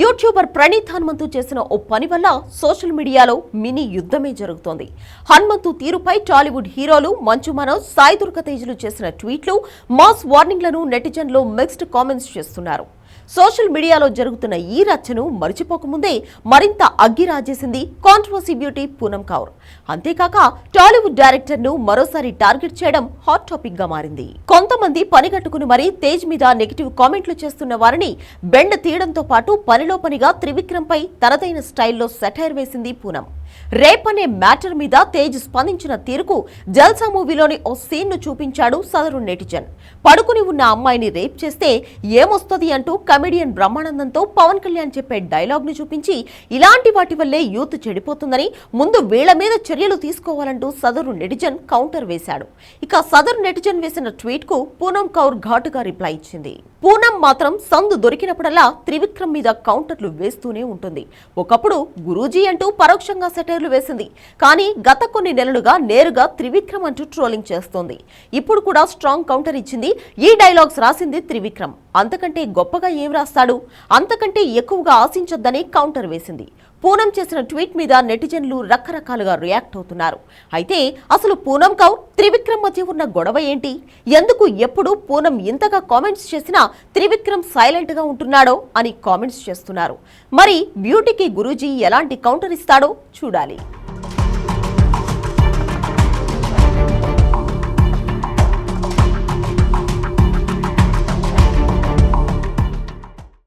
YouTuber Praneeth Hanumanthu చేసిన ఓ పని వల్ల సోషల్ మీడియాలో మినీ యుద్ధమే జరుగుతోంది. హనుమంతు తీరుపై టాలీవుడ్ హీరోలు మంచు మనోజ్ సాయి దుర్గతేజులు చేసిన ట్వీట్లు మాస్ వార్నింగ్లను నెటిజన్లు మిక్స్డ్ కామెంట్స్ చేస్తున్నారు. సోషల్ మీడియాలో జరుగుతున్న ఈ రచ్చను మరిచిపోకముందే మరింత అగ్గి రాజేసింది కాంట్రవర్సీ బ్యూటీ పూనం కౌర్. అంతేకాక టాలీవుడ్ డైరెక్టర్ను మరోసారి టార్గెట్ చేయడం హాట్ టాపిక్గా మారింది. కొంతమంది పనిగట్టుకుని మరీ తేజ్ మీద నెగిటివ్ కామెంట్లు చేస్తున్న వారిని బెండ తీయడంతో పాటు పనిలో పనిగా త్రివిక్రమ్ పై తనదైన స్టైల్లో సెటైర్ వేసింది పూనం. రేప్ అనే మ్యాటర్ మీద తేజ్ స్పందించిన తీరుకు జల్సా మూవీలోని ఓ సీన్ను చూపించాడు సదరు నెటిజన్. పడుకుని ఉన్న అమ్మాయిని రేప్ చేస్తే ఏమొస్తుంది అంటూ కమెడియన్ బ్రహ్మానందంతో పవన్ కళ్యాణ్ చెప్పే డైలాగ్ను చూపించి ఇలాంటి వాటి వల్లే యూత్ చెడిపోతుందని ముందు వీళ్ళ మీద చర్యలు తీసుకోవాలంటూ సదరు నెటిజన్ కౌంటర్ వేశాడు. ఇక సదరు నెటిజన్ వేసిన ట్వీట్కు పూనం కౌర్ ఘాటుగా రిప్లై ఇచ్చింది. పూనం మాత్రం సందు దొరికినప్పుడల్లా త్రివిక్రమ్ మీద కౌంటర్లు వేస్తూనే ఉంటుంది. ఒకప్పుడు గురూజీ అంటూ పరోక్షంగా సెటైర్లు వేసింది. కానీ గత కొన్ని నెలలుగా నేరుగా త్రివిక్రమ్ అంటూ ట్రోలింగ్ చేస్తోంది. ఇప్పుడు కూడా స్ట్రాంగ్ కౌంటర్ ఇచ్చింది. ఈ డైలాగ్స్ రాసింది త్రివిక్రమ్. అంతకంటే గొప్పగా ఏం రాస్తాడు? అంతకంటే ఎక్కువగా ఆశించొద్దని కౌంటర్ వేసింది. పూనం చేసిన ట్వీట్ మీద నెటిజన్లు రకరకాలుగా రియాక్ట్ అవుతున్నారు. అయితే అసలు పూనం కౌర్ త్రివిక్రమ్ మధ్య ఉన్న గొడవ ఏంటి? ఎందుకు ఎప్పుడు పూనం ఇంతగా కామెంట్స్ చేసినా త్రివిక్రమ్ సైలెంట్గా ఉంటున్నాడో అని కామెంట్స్ చేస్తున్నారు. మరి బ్యూటీకి గురూజీ ఎలాంటి కౌంటర్ ఇస్తాడో చూడాలి.